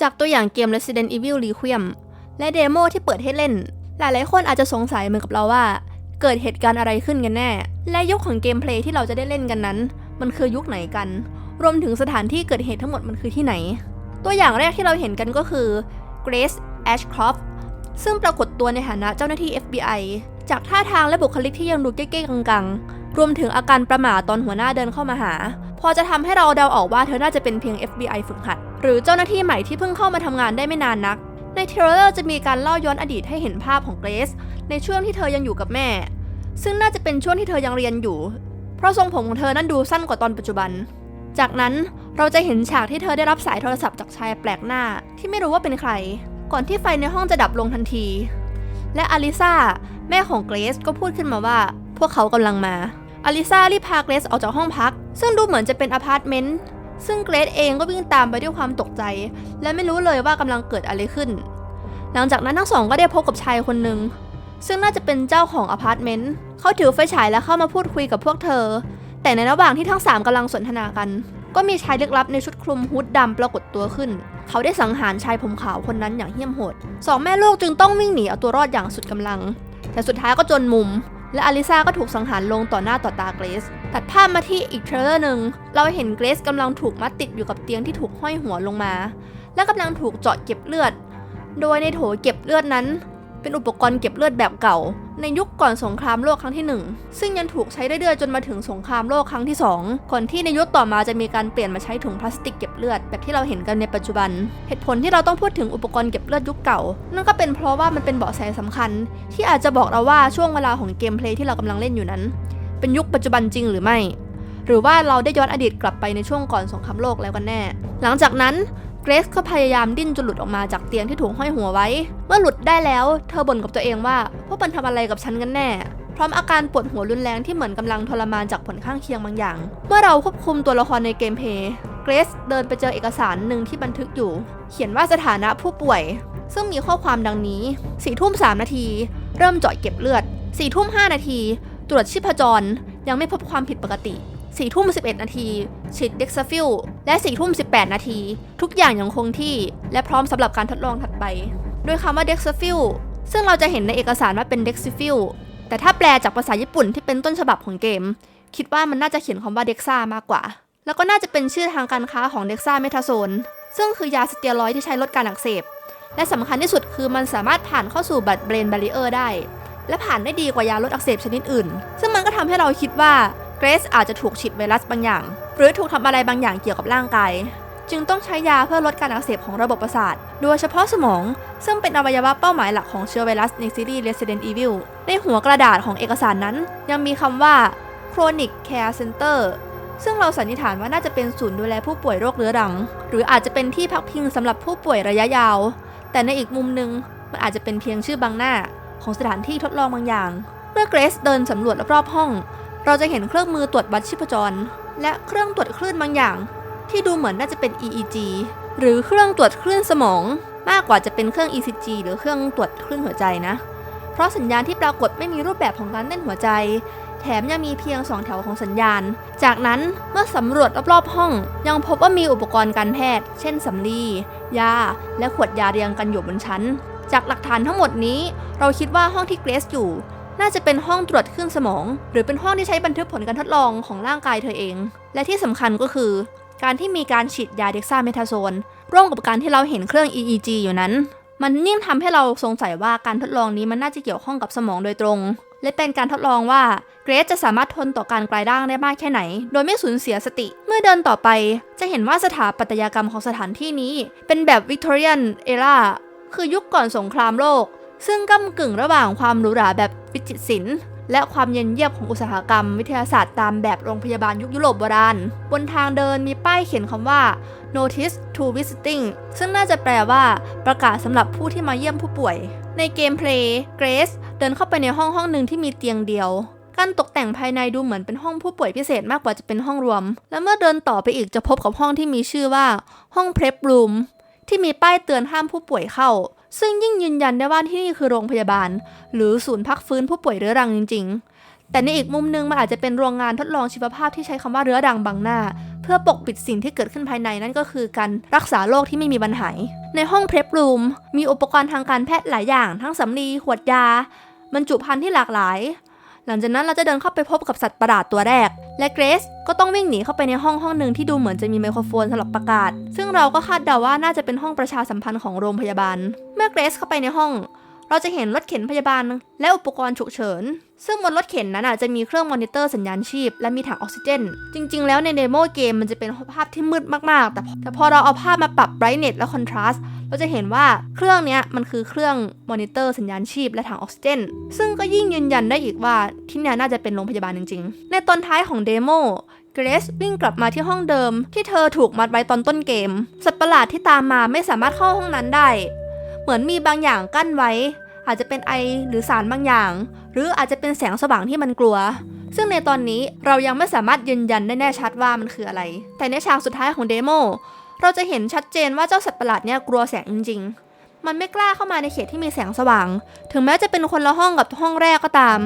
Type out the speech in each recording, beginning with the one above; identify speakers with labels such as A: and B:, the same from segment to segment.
A: จากตัวอย่างเกม Resident Evil Requiem และเดโมที่เปิดให้เล่น หลายๆ คนอาจจะสงสัยเหมือนกับเราว่า เกิดเหตุการณ์อะไรขึ้นกันแน่ และยุคของเกมเพลย์ที่เราจะได้เล่นกันนั้น มันคือยุคไหนกัน รวมถึงสถานที่เกิดเหตุทั้งหมดมันคือที่ไหน ตัวอย่างแรกที่เราเห็นกันก็คือ Grace Ashcroft ซึ่งปรากฏตัวในฐานะเจ้าหน้าที่ FBI จากท่าทางและบุคลิกที่ยังดูเก้ๆกังๆ รวมถึงอาการประหม่าตอนหัวหน้าเดินเข้ามาหา พอจะทำให้เราเดาออกว่าเธอน่าจะเป็นเพียง FBI ฝึกหัด หรือเจ้าหน้าที่ใหม่ที่เพิ่งเข้ามาทำงานได้ไม่นานนัก ในเทรลเลอร์จะมีการเล่าย้อนอดีตให้เห็นภาพของเกรซในช่วงที่เธอยังอยู่กับแม่ ซึ่งน่าจะเป็นช่วงที่เธอยังเรียนอยู่ เพราะทรงผมของเธอนั้นดูสั้นกว่าตอนปัจจุบัน จากนั้นเราจะเห็นฉากที่เธอได้รับสายโทรศัพท์จากชายแปลกหน้า ที่ไม่รู้ว่าเป็นใคร ก่อนที่ไฟในห้องจะดับลงทันที และอลิซาแม่ของเกรซก็พูดขึ้นมาว่า พวกเขากำลังมาอลิซารีบพาเกรซออกจากห้องพัก ซึ่งดูเหมือนจะเป็นอพาร์ตเมนต์ ซึ่งเกรซเองก็วิ่งตามไปด้วยความตกใจ และไม่รู้เลยว่ากำลังเกิดอะไรขึ้น หลังจากนั้นทั้งสองก็ได้พบกับชายคนหนึ่งซึ่งน่าจะเป็นเจ้าของอพาร์ตเมนต์เขาถือไฟฉายและเข้ามาพูดคุยกับพวกเธอ แต่ในระหว่างที่ทั้งสามกำลังสนทนากัน ก็มีชายลึกลับในชุดคลุมฮูดดำปรากฏตัวขึ้น เขาได้สังหารชายผมขาวคนนั้นอย่างเหี้ยมโหดสองแม่ลูกจึงต้องวิ่งหนีเอาตัวรอดอย่างสุดกำลัง แต่สุดท้ายก็จนมุม และอลิซาก็ถูกสังหารลงต่อหน้าต่อตาเกรซตัดภาพมาที่อีกเทรลเลอร์หนึ่ง เราเห็นเกรซกำลังถูกมัดติดอยู่กับเตียงที่ถูกห้อยหัวลงมา และกำลังถูกเจาะเก็บเลือด โดยในโถเก็บเลือดนั้น เป็นอุปกรณ์เก็บเลือดแบบเก่า ในยุคก่อนสงครามโลกครั้งที่หนึ่งซึ่งยังถูกใช้เรื่อยๆจนมาถึงสงครามโลกครั้งที่สองก่อนที่ในยุคต่อมาจะมีการเปลี่ยนมาใช้ถุงพลาสติกเก็บเลือดแบบที่เราเห็นกันในปัจจุบัน เหตุผลที่เราต้องพูดถึงอุปกรณ์เก็บเลือดยุคเก่า นั่นก็เป็นเพราะว่ามันเป็นเบาะแสสำคัญ ที่อาจจะบอกเราว่าช่วงเวลาของเกมเพลย์ที่เรากำลังเล่นอยู่นั้น เป็นยุคปัจจุบันจริงหรือไม่ หรือว่าเราได้ย้อนอดีตกลับไปในช่วงก่อนสงครามโลกแล้วกันแน่ หลังจากนั้น เกรซก็พยายามดิ้นจนหลุดออกมาจากเตียงที่ถูกห้อยหัวไว้ เมื่อหลุดได้แล้ว เธอบ่นกับตัวเองว่าพวกมันทำอะไรกับฉันกันแน่ พร้อมอาการปวดหัวรุนแรงที่เหมือนกำลังทรมานจากผลข้างเคียงบางอย่าง เมื่อเราควบคุมตัวละครในเกมเพย์เกรซเดินไปเจอเอกสารหนึ่งที่บันทึกอยู่ เขียนว่าสถานะผู้ป่วย ซึ่งมีข้อความดังนี้4ทุ่ม3นาที เริ่มเจาะเก็บเลือด4ทุ่ม5นาที ตรวจชีพจร ยังไม่พบความผิดปกติ สี่ทุ่มสิบเอ็ดนาที ฉีดเด็กซาฟิลและสี่ทุ่มสิบแปดนาที ทุกอย่างยังคงที่ และพร้อมสำหรับการทดลองถัดไป โดยคำว่าเด็กซาฟิลซึ่งเราจะเห็นในเอกสารว่าเป็นเด็กซิฟิลแต่ถ้าแปลจากภาษาญี่ปุ่นที่เป็นต้นฉบับของเกม คิดว่ามันน่าจะเขียนคำว่าเด็กซ่ามากกว่า แล้วก็น่าจะเป็นชื่อทางการค้าของเด็กซ่าเมทาโซนซึ่งคือยาสเตียรอยด์ที่ใช้ลดการอักเสบ และสำคัญที่สุดคือมันสามารถผ่านเข้าสู่บัตรเบรนบริเออร์ได้ และผ่านได้ดีกว่ายาลดอักเสบชนิดอื่น ซึ่งมันก็ทำให้เราคิดว่า เกรซอาจจะถูกฉีดไวรัสบางอย่าง หรือถูกทำอะไรบางอย่างเกี่ยวกับร่างกาย จึงต้องใช้ยาเพื่อลดการอักเสบของระบบประสาท โดยเฉพาะสมอง ซึ่งเป็นอวัยวะเป้าหมายหลักของเชื้อไวรัสในซีรีส์ Resident Evil ในหัวกระดาษของเอกสารนั้น ยังมีคำว่า Chronic Care Center ซึ่งเราสันนิษฐานว่าน่าจะเป็นศูนย์ดูแลผู้ป่วยโรคเรื้อรัง หรืออาจจะเป็นที่พักพิงสำหรับผู้ป่วยระยะยาว แต่ในอีกมุมหนึ่งมันอาจจะเป็นเพียงชื่อบังหน้าของสถานที่ทดลองบางอย่าง เมื่อเกรซเดินสำรวจรอบๆห้อง เราจะเห็นเครื่องมือตรวจวัดชีพจร และเครื่องตรวจคลื่นบางอย่าง ที่ดูเหมือนน่าจะเป็น EEG หรือเครื่องตรวจคลื่นสมอง มากกว่าจะเป็นเครื่อง ECG หรือเครื่องตรวจคลื่นหัวใจนะ เพราะสัญญาณที่ปรากฏไม่มีรูปแบบของการเต้นหัวใจ แถมยังมีเพียงสองแถวของสัญญาณ จากนั้นเมื่อสำรวจรอบๆห้อง ยังพบว่ามีอุปกรณ์การแพทย์ เช่นสำลียา และขวดยาเรียงกันอยู่บนชั้น จากหลักฐานทั้งหมดนี้ เราคิดว่าห้องที่เกรซอยู่ น่าจะเป็นห้องตรวจคลื่นสมอง หรือเป็นห้องที่ใช้บันทึกผลการทดลองของร่างกายเธอเอง และที่สำคัญก็คือ การที่มีการฉีดยาเด็กซ่าเมทาโซนร่วมกับการที่เราเห็นเครื่อง EEG อยู่นั้น มันยิ่งทำให้เราสงสัยว่าการทดลองนี้มันน่าจะเกี่ยวข้องกับสมองโดยตรง และเป็นการทดลองว่าเกรซจะสามารถทนต่อการกลายร่างได้มากแค่ไหน โดยไม่สูญเสียสติ เมื่อเดินต่อไป จะเห็นว่าสถาปัตยกรรมของสถานที่นี้ เป็นแบบวิกตอเรียนเอราคือยุคก่อนสงครามโลก ซึ่งก้ากึ่งระหว่างความหรูหราแบบวิจิตรศิลป์และความเย็นเยียบของอุตสาหกรรมวิทยาศาสตร์ตามแบบโรงพยาบาลยุคยุโรปโบราณ บนทางเดินมีป้ายเขียนคำว่า notice to visiting ซึ่งน่าจะแปลว่าประกาศสำหรับผู้ที่มาเยี่ยมผู้ป่วย ในเกมเพลย์เกรซเดินเข้าไปในห้องห้องหนึ่งที่มีเตียงเดียวการตกแต่งภายในดูเหมือนเป็นห้องผู้ป่วยพิเศษมากกว่าจะเป็นห้องรวม และเมื่อเดินต่อไปอีกจะพบกับห้องที่มีชื่อว่า ห้อง prep room ที่มีป้ายเตือนห้ามผู้ป่วยเข้า ซึ่งยิ่งยืนยันได้ว่าที่นี่คือโรงพยาบาล หรือศูนย์พักฟื้นผู้ป่วยเรื้อรังจริง ๆ แต่ในอีกมุมหนึงมันอาจจะเป็นโรงงานทดลองชีวภาพที่ใช้คำว่าเรื้อรังบังหน้า เพื่อปกปิดสิ่งที่เกิดขึ้นภายในนั่นก็คือการรักษาโรคที่ไม่มีบรรหายในห้องเพล p รูมมีอุปกรณ์ทางการแพทย์หลายอย่าง ทั้งสำลีขวดยาบรรจุภัณฑ์ที่หลากหลาย หลังจากนั้นเราจะเดินเข้าไปพบกับสัตว์ประหลาดตัวแรก และเกรซก็ต้องวิ่งหนีเข้าไปในห้องห้องหนึ่งที่ดูเหมือนจะมีไมโครโฟนสำหรับประกาศ ซึ่งเราก็คาดเดาว่าน่าจะเป็นห้องประชาสัมพันธ์ของโรงพยาบาล เมื่อเกรซเข้าไปในห้อง เราจะเห็นรถเข็นพยาบาลและอุปกรณ์ฉุกเฉิน ซึ่งบนรถเข็นนั้นอะจะมีเครื่องมอนิเตอร์สัญญาณชีพ และมีถังออกซิเจน จริง ๆ แล้วในเดโมเกมมันจะเป็นภาพที่มืดมาก ๆ แต่พอแต่พอเราเอาภาพมาปรับ brightness และ contrast เราจะเห็นว่าเครื่องนี้มันคือเครื่องมอนิเตอร์สัญญาณชีพและถังออกซิเจน ซึ่งก็ยิ่งยืนยันได้อีกว่าที่นี่น่าจะเป็นโรงพยาบาลจริง ๆ ในตอนท้ายของเดโมเกรซวิ่งกลับมาที่ห้องเดิม ที่เธอถูกมัดไว้ตอนต้นเกม สัตว์ประหลาดที่ตามมาไม่สามารถเข้าห้องนั้นได้ เหมือนมีบางอย่างกั้นไว้ อาจจะเป็นไอหรือสารบางอย่าง หรืออาจจะเป็นแสงสว่างที่มันกลัว ซึ่งในตอนนี้เรายังไม่สามารถยืนยันได้แน่ชัดว่ามันคืออะไร แต่ในฉากสุดท้ายของเดโมเราจะเห็นชัดเจนว่าเจ้าสัตว์ประหลาดเนี่ยกลัวแสงจริง ๆ มันไม่กล้าเข้ามาในเขตที่มีแสงสว่าง ถึงแม้จะเป็นคนละห้องกับห้องแรกก็ตาม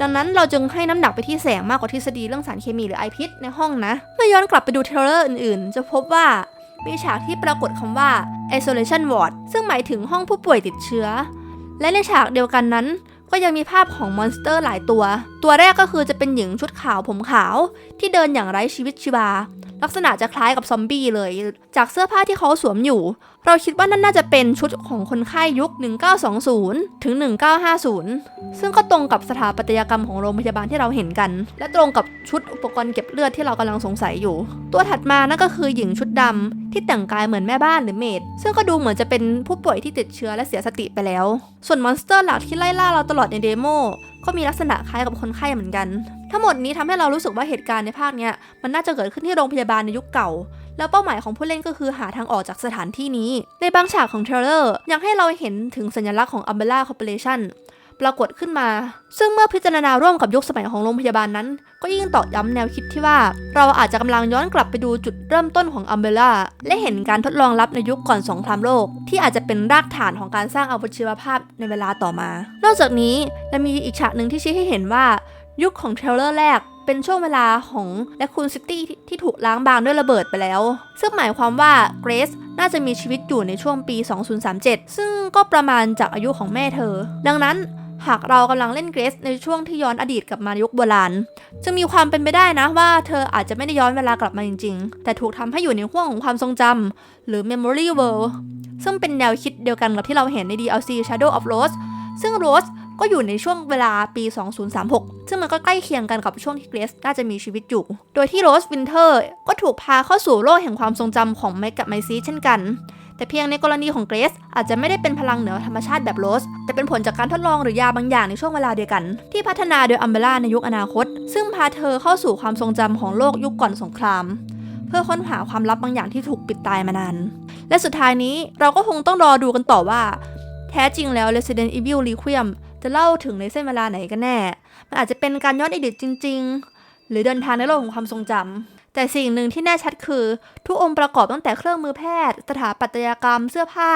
A: ดังนั้นเราจึงให้น้ำหนักไปที่แสงมากกว่าทฤษฎีเรื่องสารเคมีหรือไอพิษในห้องนะ เมื่อย้อนกลับไปดูเทรลเลอร์อื่นๆ จะพบว่า มีฉากที่ปรากฏคำว่า isolation ward ซึ่งหมายถึงห้องผู้ป่วยติดเชื้อ และในฉากเดียวกันนั้น ก็ยังมีภาพของมอนสเตอร์หลายตัว ตัวแรกก็คือจะเป็นหญิงชุดขาวผมขาว ที่เดินอย่างไร้ชีวิตชีวา ลักษณะจะคล้ายกับซอมบี้เลย จากเสื้อผ้าที่เขาสวมอยู่ เราคิดว่านั่นน่าจะเป็นชุดของคนไข้ยุค 1920 ถึง 1950 ซึ่งก็ตรงกับสถาปัตยกรรมของโรงพยาบาลที่เราเห็นกัน และตรงกับชุดอุปกรณ์เก็บเลือดที่เรากำลังสงสัยอยู่ ตัวถัดมานั่นก็คือหญิงชุดดำที่แต่งกายเหมือนแม่บ้านหรือเมด ซึ่งก็ดูเหมือนจะเป็นผู้ป่วยที่ติดเชื้อและเสียสติไปแล้ว ส่วนมอนสเตอร์หลักที่ไล่ล่าเราตลอดในเดโม ก็มีลักษณะคล้ายกับคนไข้เหมือนกัน ทั้งหมดนี้ทำให้เรารู้สึกว่าเหตุการณ์ในภาคเนี้ยมันน่าจะเกิดขึ้นที่โรงพยาบาลในยุคเก่า แล้วเป้าหมายของผู้เล่นก็คือหาทางออกจากสถานที่นี้ ในบางฉากของเทรลเลอร์ยังให้เราเห็นถึงสัญลักษณ์ของอัมเบล่าคอร์ปอเรชั่น ปรากฏขึ้นมา ซึ่งเมื่อพิจารณาร่วมกับยุคสมัยของโรงพยาบาลนั้น ก็ยิ่งตอกย้ำแนวคิดที่ว่า เราอาจจะกำลังย้อนกลับไปดูจุดเริ่มต้นของ Umbrella และเห็นการทดลองลับในยุคก่อนสงครามโลก ที่อาจจะเป็นรากฐานของการสร้างอาวุธชีวภาพในเวลาต่อมา นอกจากนี้ยังมีอีกฉากหนึ่งที่ชี้ให้เห็นว่า ยุคของเทรลเลอร์แรกเป็นช่วงเวลาของแลคูนซิตี้ที่ถูกล้างบางด้วยระเบิดไปแล้ว ซึ่งหมายความว่าเกรซน่าจะมีชีวิตอยู่ในช่วงปี 2037 ซึ่งก็ประมาณจากอายุของแม่เธอ ดังนั้น หากเรากำลังเล่นเกรซในช่วงที่ย้อนอดีตกลับมายุคโบราณจึงมีความเป็นไปได้นะว่าเธออาจจะไม่ได้ย้อนเวลากลับมาจริง ๆ แต่ถูกทำให้อยู่ในห่วงของความทรงจำหรือ memory world ซึ่งเป็นแนวคิดเดียวกันกับที่เราเห็นใน DLC Shadow of Rose ซึ่ง Rose ก็อยู่ในช่วงเวลาปี 2036 ซึ่งมันก็ใกล้เคียงกันกับช่วงที่เกรซน่าจะมีชีวิตอยู่ โดยที่โรสวินเทอร์ก็ถูกพาเข้าสู่โลกแห่งความทรงจำของแม็กกับไมซีเช่นกัน แต่เพียงในกรณีของเกรซอาจจะไม่ได้เป็นพลังเหนือธรรมชาติแบบโรสแต่เป็นผลจากการทดลองหรือยาบางอย่างในช่วงเวลาเดียวกัน ที่พัฒนาโดยอัมเบล่าในยุคอนาคต ซึ่งพาเธอเข้าสู่ความทรงจำของโลกยุคก่อนสงคราม เพื่อค้นหาความลับบางอย่างที่ถูกปิดตายมานาน และสุดท้ายนี้เราก็คงต้องรอดูกันต่อว่า แท้จริงแล้ว Resident Evil Requiem จะเล่าถึงในเส้นเวลาไหนกันแน่ มันอาจจะเป็นการย้อนอดีตจริง ๆ หรือเดินทางในโลกของความทรงจำ แต่สิ่งหนึ่งที่แน่ชัดคือ ทุกองค์ประกอบตั้งแต่เครื่องมือแพทย์ สถาปัตยกรรมเสื้อผ้า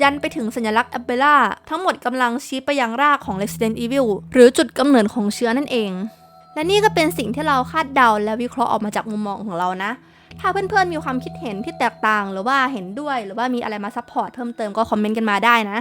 A: ยันไปถึงสัญลักษณ์อัเบล่าทั้งหมดกำลังชี้ไปยังรากของ Resident Evil หรือจุดกำเนิดของเชื้อนั่นเอง และนี่ก็เป็นสิ่งที่เราคาดเดาและวิเคราะห์ออกมาจากมุมมองของเรานะถ้าเพื่อนๆมีความคิดเห็นที่แตกต่าง หรือว่าเห็นด้วยหรือว่ามีอะไรมาซัพพอร์ตเพิ่มเติมก็คอมเมนต์กันมาได้นะ